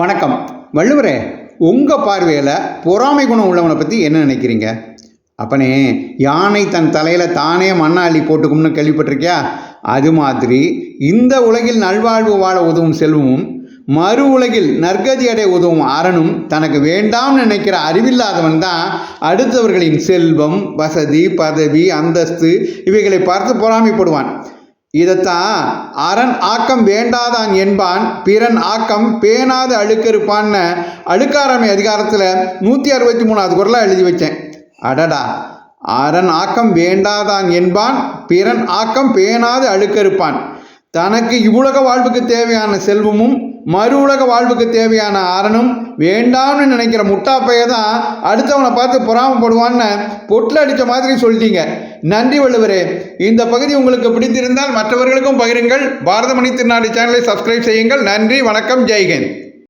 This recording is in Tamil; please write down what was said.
வணக்கம். வள்ளுவரே உங்கள் பார்வையில் பொறாமை குணம் உள்ளவனை பற்றி என்ன நினைக்கிறீங்க? அப்பனே யானை தன் தலையில் தானே மண்ணாளி போட்டுக்கும்னு கேள்விப்பட்டிருக்கியா? அது மாதிரி இந்த உலகில் நல்வாழ்வு வாழ உதவும் செல்வமும் மறு உலகில் நற்கதி அடைய உதவும் அரணும் தனக்கு வேண்டாம்னு நினைக்கிற அறிவில்லாதவன் தான் அடுத்தவர்களின் செல்வம் வசதி பதவி அந்தஸ்து இவைகளை பார்த்து பொறாமைப்படுவான். இதைத்தான் அரண் ஆக்கம் வேண்டாதான் என்பான் பிறன் ஆக்கம் பேணாத அழுக்கறுப்பான்னு அழுக்காரமை அதிகாரத்தில் நூற்றி அறுபத்தி மூணாவது குரலாக எழுதி வச்சேன். அடடா அரண் ஆக்கம் வேண்டாதான் என்பான் பிறன் ஆக்கம் பேணாது அழுக்கறுப்பான். தனக்கு இவ்வுலக வாழ்வுக்கு தேவையான செல்வமும் மறு உலக வாழ்வுக்கு தேவையான அறனும் வேண்டாம்னு நினைக்கிற முட்டாப்பைய தான் அடுத்தவனை பார்த்து பொறாமப்படுவான்னு பொட்டில் அடித்த மாதிரி சொல்லிட்டீங்க. நன்றி வள்ளுவரே. இந்த பகுதி உங்களுக்கு பிடித்திருந்தால் மற்றவர்களுக்கும் பகிருங்கள். பாரதமணி திருநாடு சேனலை சப்ஸ்கிரைப் செய்யுங்கள். நன்றி வணக்கம் ஜெய்ஹிந்த்.